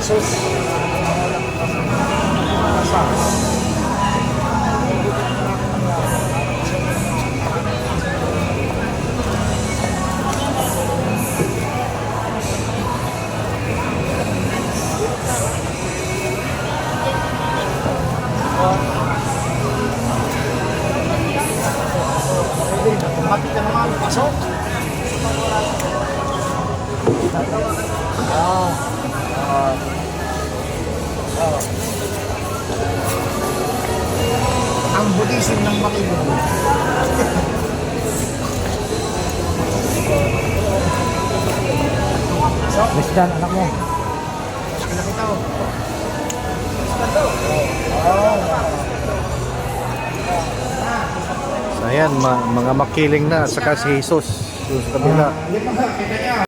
Jesus. Mati ka naman. Ang Buddhism ng makinig. Miss Dan, anak mo. Kailan kita oh. So ayan, ma- mga makiling na, saka si Jesus. Sa kabila.